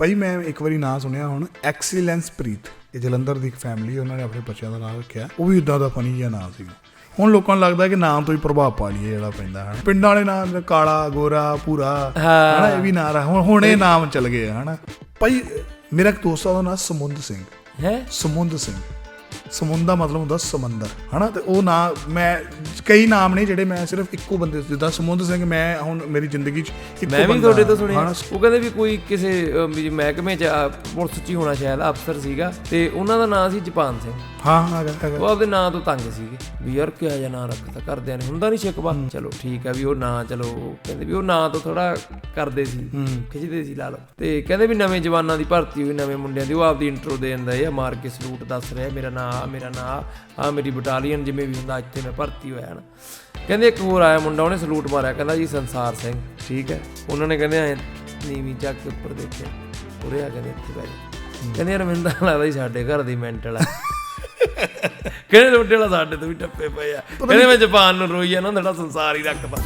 ਭਾਈ ਮੈਂ ਇੱਕ ਵਾਰੀ ਨਾਂ ਸੁਣਿਆ ਹੁਣ ਐਕਸੀਲੈਂਸ ਪ੍ਰੀਤ ਇਹ ਜਲੰਧਰ ਦੀ ਇੱਕ ਫੈਮਿਲੀ ਉਹਨਾਂ ਨੇ ਆਪਣੇ ਬੱਚਿਆਂ ਦਾ ਨਾਮ ਰੱਖਿਆ। ਉਹ ਵੀ ਇਦਾਂ ਦਾ ਫਨੀ ਜਿਹਾ ਨਾਮ ਸੀਗਾ। ਹੁਣ ਲੋਕਾਂ ਨੂੰ ਲੱਗਦਾ ਕਿ ਨਾਮ ਤੋਂ ਹੀ ਪ੍ਰਭਾਵ ਪਾ ਲਈਏ ਜਿਹੜਾ ਪੈਂਦਾ ਹੈ ਪਿੰਡਾਂ ਵਾਲੇ ਨਾਮ ਕਾਲਾ ਗੋਰਾ ਪੂਰਾ ਹਾਂ। ਹਨਾ ਇਹ ਵੀ ਨਾਂ ਰਾ ਹੁਣ ਹੁਣ ਇਹ ਨਾਮ ਚੱਲ ਗਏ ਹਨਾ। ਭਾਈ ਮੇਰਾ ਇੱਕ ਦੋਸਤ ਉਹਦਾ ਨਾਮ ਸਮੁੰਦ ਸਿੰਘ। ਹੈ? ਸਮੁੰਦ ਸਿੰਘ। ਸਮੁੰਦ ਦਾ ਮਤਲਬ ਹੁੰਦਾ ਸਮੁੰਦਰ ਹਨਾ? ਤੇ ਉਹ ਨਾਮ ਮੈਂ ਕਈ ਨਾਮ ਨੇ ਜਿਹੜੇ ਮੈਂ ਸਿਰਫ ਇੱਕੋ ਬੰਦੇ ਜਿੱਦਾਂ ਸਮੁੰਦ ਸਿੰਘ ਮੈਂ ਹੁਣ ਮੇਰੀ ਜ਼ਿੰਦਗੀ 'ਚ ਇੱਕੋ ਮੈਂ ਵੀ ਤੁਹਾਡੇ ਤੋਂ। ਸੁਣਿਆ। ਉਹ ਕਹਿੰਦੇ ਵੀ ਕੋਈ ਕਿਸੇ ਮਹਿਕਮੇ ਚ ਪੁਲਿਸ ਚ ਹੀ ਹੋਣਾ ਸ਼ਾਇਦ ਅਫਸਰ ਸੀਗਾ। ਤੇ ਉਹਨਾਂ ਦਾ ਨਾਂ ਸੀ ਜਪਾਨ ਸਿੰਘ। ਹਾਂ ਹਾਂ ਹੈਗਾ ਹੈਗਾ ਉਹ ਆਪਦੇ ਨਾਂ ਤੋਂ ਤੰਗ ਸੀਗੇ ਵੀ ਯਾਰ ਕਿਹਾ ਜਿਹਾ ਨਾਂ ਰੱਖਤਾ ਕਰਦਿਆਂ ਨੇ ਹੁੰਦਾ ਨਹੀਂ ਸ਼ਿਕਵਾ। ਚਲੋ ਠੀਕ ਆ ਵੀ ਉਹ ਨਾਂ ਚਲੋ ਕਹਿੰਦੇ ਵੀ ਉਹ ਨਾਂ ਤੋਂ ਥੋੜਾ ਕਰਦੇ ਸੀ ਖਿੱਚਦੇ ਸੀ ਲਾ ਲਓ। ਤੇ ਕਹਿੰਦੇ ਵੀ ਨਵੇਂ ਜਵਾਨਾਂ ਦੀ ਭਰਤੀ ਹੋਈ ਨਵੇਂ ਮੁੰਡਿਆਂ ਦੀ ਉਹ ਆਪਦੀ ਇੰਟਰੋ ਦੇ ਦਿੰਦਾ ਇਹ ਮਾਰ ਕੇ ਸਲੂਟ ਦੱਸ ਰਿਹਾ ਮੇਰਾ ਨਾਂ ਆਹ, ਮੇਰਾ ਨਾਂ ਆ ਮੇਰੀ ਬਟਾਲੀਅਨ ਜਿਵੇਂ ਵੀ ਹੁੰਦਾ ਇੱਥੇ ਮੈਂ ਭਰਤੀ ਹੋਇਆ ਨਾ ਕਹਿੰਦੇ ਇੱਕ ਹੋਰ ਆਇਆ ਮੁੰਡਾ ਉਹਨੇ ਸਲੂਟ ਮਾਰਿਆ ਕਹਿੰਦਾ ਜੀ ਸੰਸਾਰ ਸਿੰਘ। ਠੀਕ ਹੈ। ਉਹਨਾਂ ਨੇ ਕਹਿੰਦੇ ਐ ਨੀਵੀਂ ਚੱਕ ਕੇ ਉੱਪਰ ਦੇਖਿਆ ਉਰੇ ਆ ਕਹਿੰਦੇ ਇੱਥੇ ਬੈਠ ਜਾ। ਕਹਿੰਦੇ ਯਾਰ ਮੈਨੂੰ ਤਾਂ ਲੱਗਦਾ ਜੀ ਸਾਡੇ ਘਰ ਦੀ ਮੈਂਟਲ ਆ। ਕਹਿੰਦੇ ਰੋਡੇ ਵਾਲਾ ਸਾਡੇ ਤੋਂ ਵੀ ਟੱਪੇ ਪਏ ਆ। ਕਹਿੰਦੇ ਮੈਂ ਜਾਪਾਨ ਨੂੰ ਰੋਈ ਆ ਨਾ ਤੁਹਾਡਾ ਸੰਸਾਰ ਹੀ ਰੱਖਦਾ